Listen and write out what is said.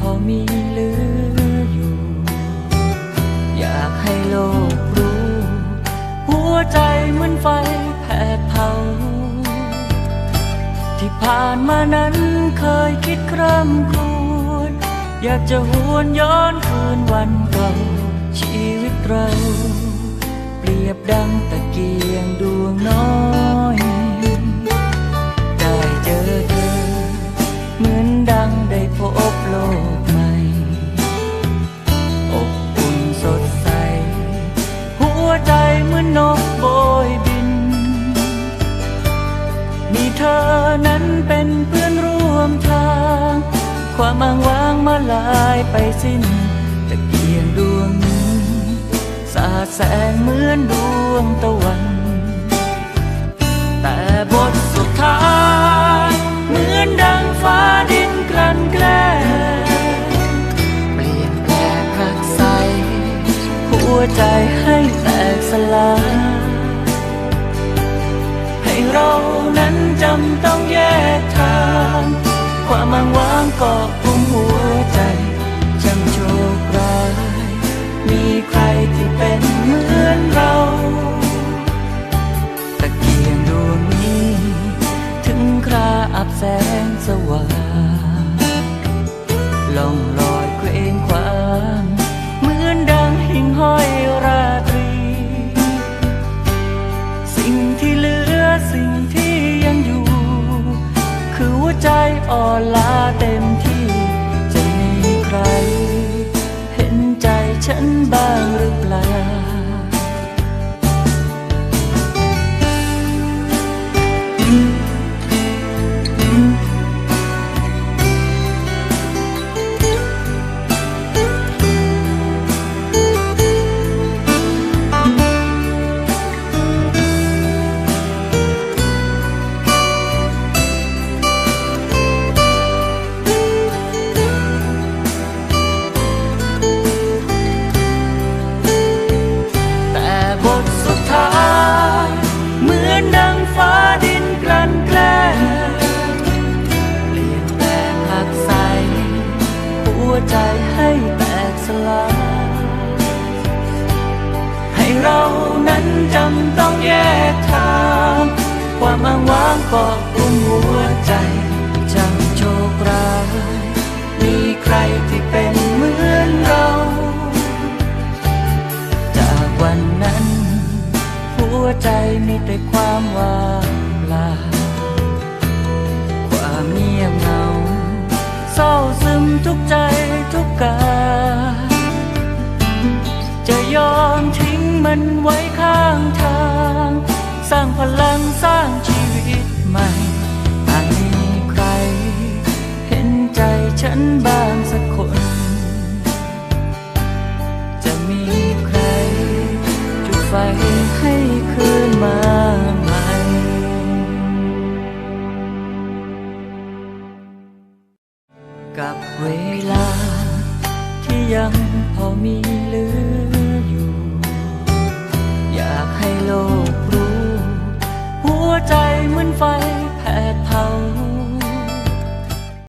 พอมีเหลืออยู่ อยากให้โลกรู้ หัวใจเหมือนไฟแผดเผา ที่ผ่านมานั้นเคยคิดคร่ำครวญอยากจะหวนย้อนคืนวันเก่าชีวิตเรา เปรียบดังตะเกียงดวงน้อยามอ้างมาลายไปสิ้นแตะเกียงดวงนี้ สาดแสงเหมือนดวงตะวัน แต่บทสุดท้าย เหมือนดังฟ้าดินกลั่นแกล้งเปลี่ยนแปลงผักใส หัวใจให้แตกสลายให้เรานั้นจำต้องแยกทางความอ้างวางกาะกุมหัว ล่องลอยเคว้งคว้างเหมือนดังหิ่งห้อยราตรี สิ่งที่เหลือสิ่งที่ยังอยู่ คือหัวใจอ่อนล้าเต็มที่ ใจให้แตกสลายให้เรานั้นจำต้องแยกทางความอ้างว้างเกาะกุมหัวใจจังโชคร้ายมีใครที่เป็นเหมือนเรา จากวันนั้น หัวใจมีแต่ความว่างเปล่าความเงียบเหงาเศร้าซึมทุกใจ ทุกกายจะยอมทิ้งมันไว้ข้างทาง สร้างพลังสร้างชีวิตใหม่อาจมีใคร เห็นใจฉันบ้างสักคน จะมีใคร จุดไฟให้คืนมาใหม่กับเวลา ที่ยังพอมีเหลืออยู่ อยากให้โลกรู้ หัวใจเหมือนไฟ